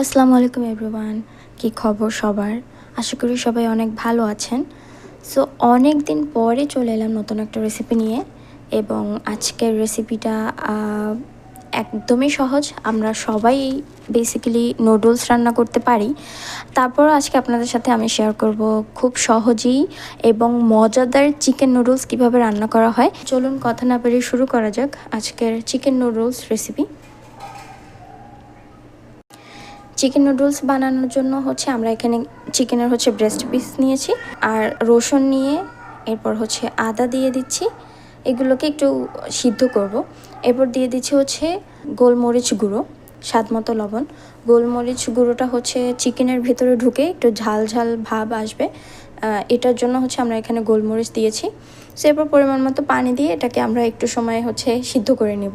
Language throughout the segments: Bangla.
আসসালামু আলাইকুম এভরিওয়ান কী খবর সবার? আশা করি সবাই অনেক ভালো আছেন। সো অনেক দিন পরে চলে এলাম নতুন একটা রেসিপি নিয়ে এবং আজকের রেসিপিটা একদমই সহজ। আমরা সবাই বেসিক্যালি নুডলস রান্না করতে পারি। তারপর আজকে আপনাদের সাথে আমি শেয়ার করব খুব সহজেই এবং মজাদার চিকেন নুডলস কীভাবে রান্না করা হয়। চলুন কথা না পেরিয়ে শুরু করা যাক আজকের chicken noodles recipe chicken noodles বানানোর জন্য হচ্ছে আমরা এখানে চিকেনের হচ্ছে ব্রেস্ট পিস নিয়েছি। আর রসুন নিয়ে এরপর হচ্ছে আদা দিয়ে দিচ্ছি। এগুলোকে একটু সিদ্ধ করব। এরপর দিয়ে দিচ্ছি হচ্ছে গোলমরিচ গুঁড়ো, স্বাদ মতো লবণ। গোলমরিচ গুঁড়োটা হচ্ছে চিকেনের ভেতরে ঢুকে একটু ঝাল ঝাল ভাব আসবে। এটার জন্য হচ্ছে আমরা এখানে গোলমরিচ দিয়েছি। সো এরপর পরিমাণ মতো পানি দিয়ে এটাকে আমরা একটু সময় হচ্ছে সিদ্ধ করে নেব।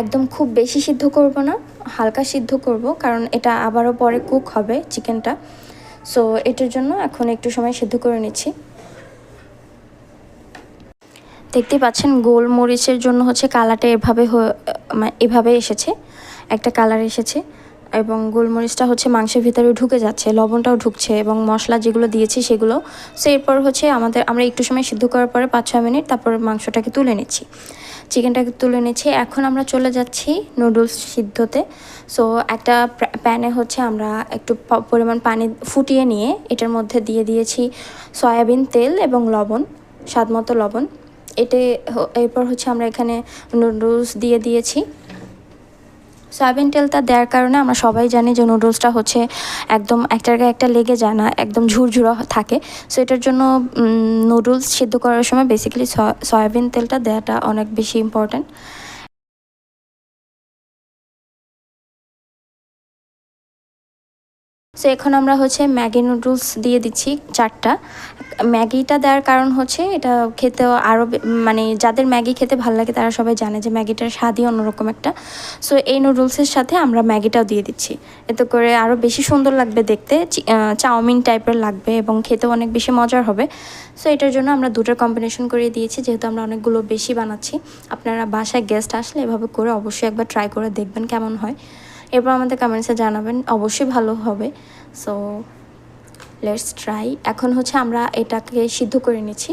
একদম খুব বেশি সিদ্ধ করব না, হালকা সিদ্ধ করব, কারণ এটা আবারও পরে কুক হবে চিকেনটা সো এটার জন্য এখন একটু সময় সিদ্ধ করে নিচ্ছি। দেখতে পাচ্ছেন, গোলমরিচের জন্য হচ্ছে কালারটা এভাবে মানে এভাবে এসেছে, একটা কালার এসেছে, এবং গোলমরিচটা হচ্ছে মাংসের ভিতরে ঢুকে যাচ্ছে, লবণটাও ঢুকছে, এবং মশলা যেগুলো দিয়েছি সেগুলো। সো এরপর হচ্ছে আমাদের, আমরা একটু সময় সিদ্ধ করার পরে পাঁচ ছয় মিনিট তারপর মাংসটাকে তুলে নিচ্ছি। চিকেনটাকে তুলে নিচ্ছি। এখন আমরা চলে যাচ্ছি নুডলস সিদ্ধতে। সো একটা প্যানে হচ্ছে আমরা একটু পরিমাণ পানি ফুটিয়ে নিয়ে এটার মধ্যে দিয়ে দিয়েছি সয়াবিন তেল এবং লবণ স্বাদ মতো লবণ। এতে এরপর হচ্ছে আমরা এখানে নুডলস দিয়ে দিয়েছি। সয়াবিন তেলটা দেওয়ার কারণে আমরা সবাই জানি যে নুডলসটা হচ্ছে একদম একটার গায়ে একটা লেগে যায় না, একদম ঝুরঝুরা থাকে। সো এটার জন্য নুডলস সিদ্ধ করার সময় বেসিক্যালি সয়াবিন তেলটা দেওয়াটা অনেক বেশি ইম্পর্ট্যান্ট সো এখন আমরা হচ্ছে ম্যাগি নুডলস দিয়ে দিচ্ছি চারটা। ম্যাগিটা দেওয়ার কারণ হচ্ছে এটা খেতেও আরও মানে যাদের ম্যাগি খেতে ভালো লাগে তারা সবাই জানে যে ম্যাগিটার স্বাদই অন্যরকম একটা। সো এই নুডলসের সাথে আমরা ম্যাগিটাও দিয়ে দিচ্ছি। এতে করে আরও বেশি সুন্দর লাগবে দেখতে চাউমিন টাইপের লাগবে এবং খেতেও অনেক বেশি মজার হবে। সো এটার জন্য আমরা দুটোর কম্বিনেশন করে দিয়েছি, যেহেতু আমরা অনেকগুলো বেশি বানাচ্ছি। আপনারা বাসায় গেস্ট আসলে এভাবে করে অবশ্যই একবার ট্রাই করে দেখবেন কেমন হয়। এরপর আমাদের কমেন্টসে জানাবেন, অবশ্যই ভালো হবে। সো লেটস ট্রাই এখন হচ্ছে আমরা এটাকে সিদ্ধ করে নিচ্ছি,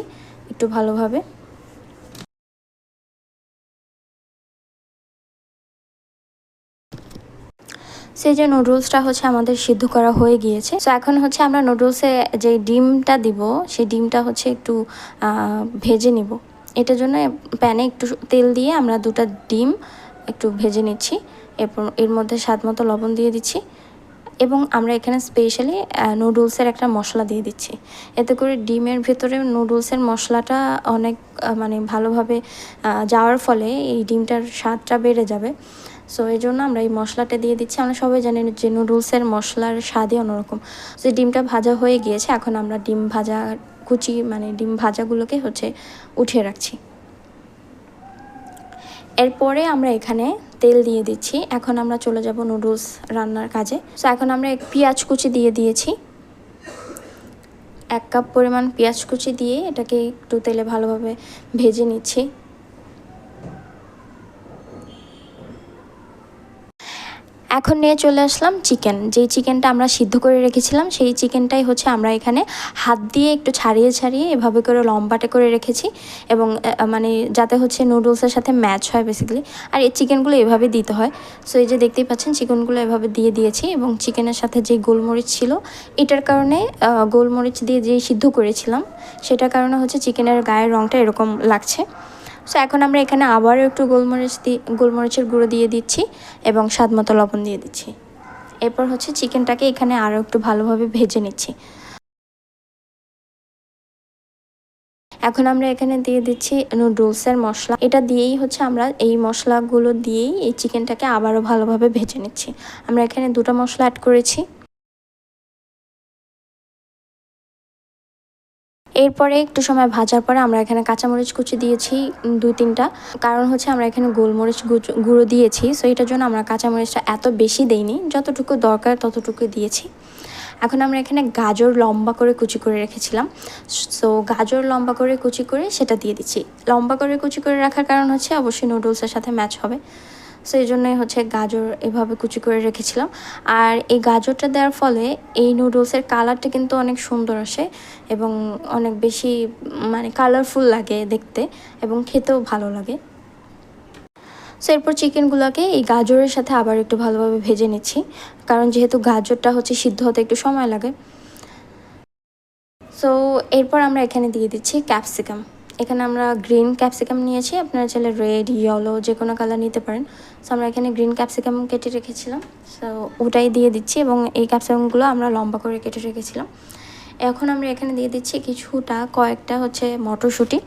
একটু ভালোভাবে। সেই যে নুডলসটা হচ্ছে আমাদের সিদ্ধ করা হয়ে গিয়েছে। সো এখন হচ্ছে আমরা নুডলসে যে ডিমটা দিব, সেই ডিমটা হচ্ছে একটু ভেজে নিব। এটার জন্য প্যানে একটু তেল দিয়ে আমরা দুটো ডিম একটু ভেজে নিচ্ছি। এরপর এর মধ্যে স্বাদ মতো লবণ দিয়ে দিচ্ছি এবং আমরা এখানে স্পেশালি নুডলসের একটা মশলা দিয়ে দিচ্ছি। এতে করে ডিমের ভেতরে নুডলসের মশলাটা অনেক মানে ভালোভাবে যাওয়ার ফলে এই ডিমটার স্বাদটা বেড়ে যাবে। সো এই জন্য আমরা এই মশলাটা দিয়ে দিচ্ছি। আমরা সবাই জানি যে নুডলসের মশলার স্বাদই অন্যরকম। সো ডিমটা ভাজা হয়ে গিয়েছে। এখন আমরা ডিম ভাজা কুচি মানে ডিম ভাজাগুলোকে হচ্ছে উঠিয়ে রাখছি। এরপরে আমরা এখানে তেল দিয়ে দিচ্ছি। এখন আমরা চলে যাব নুডলস রান্নার কাজে। সো এখন আমরা পেঁয়াজ কুচি দিয়ে দিয়েছি। এক কাপ পরিমাণ পেঁয়াজ কুচি দিয়ে এটাকে একটু তেলে ভালোভাবে ভেজে নিচ্ছি। এখন নিয়ে চলে আসলাম চিকেন যেই চিকেনটা আমরা সিদ্ধ করে রেখেছিলাম, সেই চিকেনটাই হচ্ছে আমরা এখানে হাত দিয়ে একটু ছাড়িয়ে ছাড়িয়ে এভাবে করে লম্বাটে করে রেখেছি এবং মানে যাতে হচ্ছে নুডলসের সাথে ম্যাচ হয় বেসিক্যালি আর এই চিকেনগুলো এভাবে দিতে হয়। সো এই যে দেখতেই পাচ্ছেন চিকেনগুলো এভাবে দিয়ে দিয়েছি এবং চিকেনের সাথে যে গোলমরিচ ছিল, এটার কারণে গোলমরিচ দিয়ে যে সিদ্ধ করেছিলাম, সেটার কারণে হচ্ছে চিকেনের গায়ের রঙটা এরকম লাগছে। সো এখন আমরা এখানে আবারও একটু গোলমরিচ দিয়ে গোলমরিচের গুঁড়ো দিয়ে দিচ্ছি এবং স্বাদ মতো লবণ দিয়ে দিচ্ছি। এরপর হচ্ছে চিকেনটাকে এখানে আরও একটু ভালোভাবে ভেজে নিচ্ছি। এখন আমরা এখানে দিয়ে দিচ্ছি নুডলসের মশলা। এটা দিয়েই হচ্ছে আমরা এই মশলাগুলো দিয়েই এই চিকেনটাকে আবারও ভালোভাবে ভেজে নিচ্ছি। আমরা এখানে দুটো মশলা অ্যাড করেছি। এরপরে একটু সময় ভাজার পরে আমরা এখানে কাঁচামরিচ কুচি দিয়েছি দুই তিনটা। কারণ হচ্ছে আমরা এখানে গোলমরিচ গুঁড়ো দিয়েছি সো এটার জন্য আমরা কাঁচামরিচটা এত বেশি দেইনি, যতটুকু দরকার ততটুকু দিয়েছি। এখন আমরা এখানে গাজর লম্বা করে কুচি করে রেখেছিলাম সো গাজর লম্বা করে কুচি করে সেটা দিয়ে দিচ্ছি। লম্বা করে কুচি করে রাখার কারণ হচ্ছে অবশ্যই নুডলসের সাথে ম্যাচ হবে। সো এই জন্যই হচ্ছে গাজর এভাবে কুচি করে রেখেছিলাম। আর এই গাজরটা দেওয়ার ফলে এই নুডলসের কালারটা কিন্তু অনেক সুন্দর আসে এবং অনেক বেশি মানে কালারফুল লাগে দেখতে এবং খেতেও ভালো লাগে। সো এরপর চিকেনগুলোকে এই গাজরের সাথে আবার একটু ভালোভাবে ভেজে নিচ্ছি, কারণ যেহেতু গাজরটা হচ্ছে সিদ্ধ হতে একটু সময় লাগে। সো এরপর আমরা এখানে দিয়ে দিচ্ছি ক্যাপসিকাম এখানে আমরা গ্রিন ক্যাপসিকাম নিয়েছি। আপনারা চাইলে রেড ইয়েলো যে কোনো কালার নিতে পারেন। সো আমরা এখানে গ্রিন ক্যাপসিকাম কেটে রেখেছিলাম। সো ওটাই দিয়ে দিচ্ছি এবং এই ক্যাপসিকামগুলো আমরা লম্বা করে কেটে রেখেছিলাম। এখন আমরা এখানে দিয়ে দিচ্ছি কিছুটা কয়েকটা হচ্ছে মটরশুঁটি।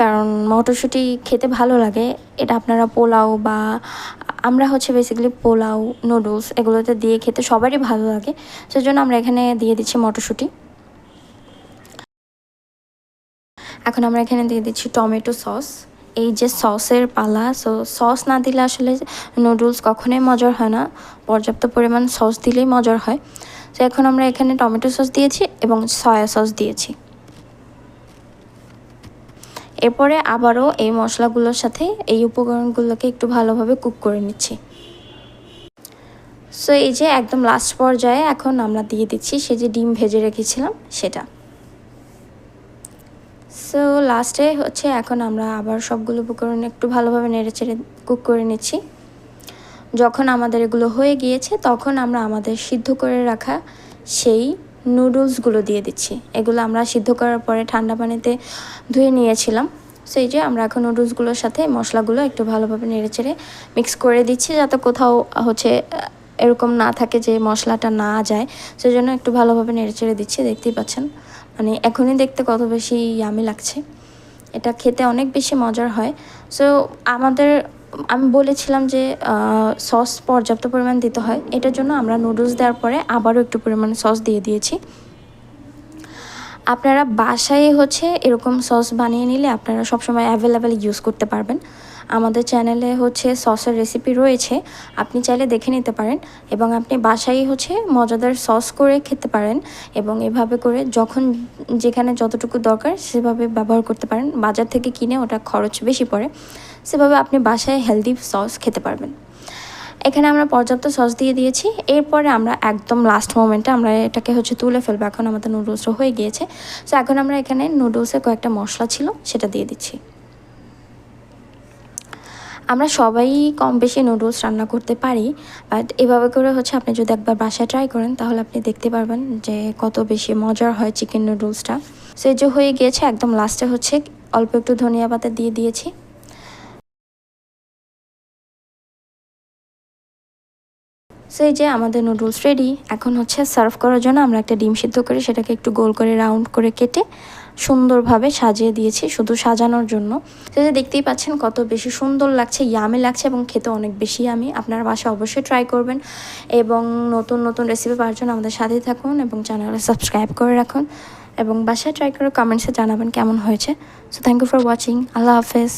কারণ মটরশুঁটি খেতে ভালো লাগে। এটা আপনারা পোলাও বা আমরা হচ্ছে বেসিক্যালি পোলাও নুডলস এগুলোতে দিয়ে খেতে সবারই ভালো লাগে। সেজন্য আমরা এখানে দিয়ে দিচ্ছি মটরশুঁটি। এখন আমরা এখানে দিয়ে দিচ্ছি টমেটো সস। এই যে সসের পালা সো সস না দিলে আসলে নুডলস কখনোই মজার হয় না। পর্যাপ্ত পরিমাণ সস দিলেই মজার হয়। তো এখন আমরা এখানে টমেটো সস দিয়েছি এবং সয়া সস দিয়েছি। এরপরে আবারও এই মশলাগুলোর সাথে এই উপকরণগুলোকে একটু ভালোভাবে কুক করে নিচ্ছি। সো এই যে একদম লাস্ট পর্যায়ে এখন আমরা দিয়ে দিচ্ছি সে যে ডিম ভেজে রেখেছিলাম সেটা। সো লাস্টে হচ্ছে এখন আমরা আবার সবগুলো উপকরণ একটু ভালোভাবে নেড়ে চেড়ে কুক করে নিচ্ছি। যখন আমাদের এগুলো হয়ে গিয়েছে, তখন আমরা আমাদের সিদ্ধ করে রাখা সেই নুডলসগুলো দিয়ে দিচ্ছি। এগুলো আমরা সিদ্ধ করার পরে ঠান্ডা পানিতে ধুয়ে নিয়েছিলাম। সেই যে আমরা এখন নুডলসগুলোর সাথে মশলাগুলো একটু ভালোভাবে নেড়ে চেড়ে মিক্স করে দিচ্ছি, যাতে কোথাও হচ্ছে, এরকম না থাকে যে মশলাটা না যায়। সেই জন্য একটু ভালোভাবে নেড়ে চেড়ে দিচ্ছি, দেখতেই পাচ্ছেন। মানে এখনই দেখতে কত বেশি ইয়ামি লাগছে। এটা খেতে অনেক বেশি মজার হয়। সো আমাদের, আমি বলেছিলাম যে সস পর্যাপ্ত পরিমাণ দিতে হয়। এটার জন্য আমরা নুডলস দেওয়ার পরে আবারও একটু পরিমাণে সস দিয়ে দিয়েছি। আপনারা বাসায় হচ্ছে এরকম সস বানিয়ে নিলে আপনারা সবসময় অ্যাভেলেবেল ইউজ করতে পারবেন। আমাদের চ্যানেলে হচ্ছে সসের রেসিপি রয়েছে, আপনি চাইলে দেখে নিতে পারেন এবং আপনি বাসায় হচ্ছে মজাদার সস করে খেতে পারেন এবং এভাবে করে যখন যেখানে যতটুকু দরকার সেভাবে ব্যবহার করতে পারেন। বাজার থেকে কিনে ওটা খরচ বেশি পড়ে, সেভাবে আপনি বাসায় হেলদি সস খেতে পারবেন। এখানে আমরা পর্যাপ্ত সস দিয়ে দিয়েছি। এরপরে আমরা একদম লাস্ট মোমেন্টে আমরা এটাকে হচ্ছে তুলে ফেলব। এখন আমাদের নুডলসটা হয়ে গিয়েছে। সো এখন আমরা এখানে নুডলসের কয়েকটা মশলা ছিল, সেটা দিয়ে দিচ্ছি। আমরা সবাই কম বেশি নুডলস রান্না করতে পারি বাট এভাবে করে হচ্ছে আপনি যদি একবার বাসায় ট্রাই করেন, তাহলে আপনি দেখতে পারবেন যে কত বেশি মজার হয় চিকেন নুডলসটা সে যে হয়ে গিয়েছে, একদম লাস্টে হচ্ছে অল্প একটু ধনিয়া পাতা দিয়ে দিয়েছি। সো এই যে আমাদের নুডলস রেডি এখন হচ্ছে সার্ভ করার জন্য আমরা একটা ডিম সিদ্ধ করে সেটাকে একটু গোল করে রাউন্ড করে কেটে সুন্দরভাবে সাজিয়ে দিয়েছি, শুধু সাজানোর জন্য। সেটা দেখতেই পাচ্ছেন কত বেশি সুন্দর লাগছে ইয়ামি লাগছে এবং খেতে অনেক বেশি আমি আপনার বাসা অবশ্যই ট্রাই করবেন এবং নতুন নতুন রেসিপি পাওয়ার জন্য আমাদের সাথেই থাকুন এবং চ্যানেলে সাবস্ক্রাইব করে রাখুন এবং বাসায় ট্রাই করে কমেন্টসে জানাবেন কেমন হয়েছে। So thank you for watching আল্লাহ হাফেজ।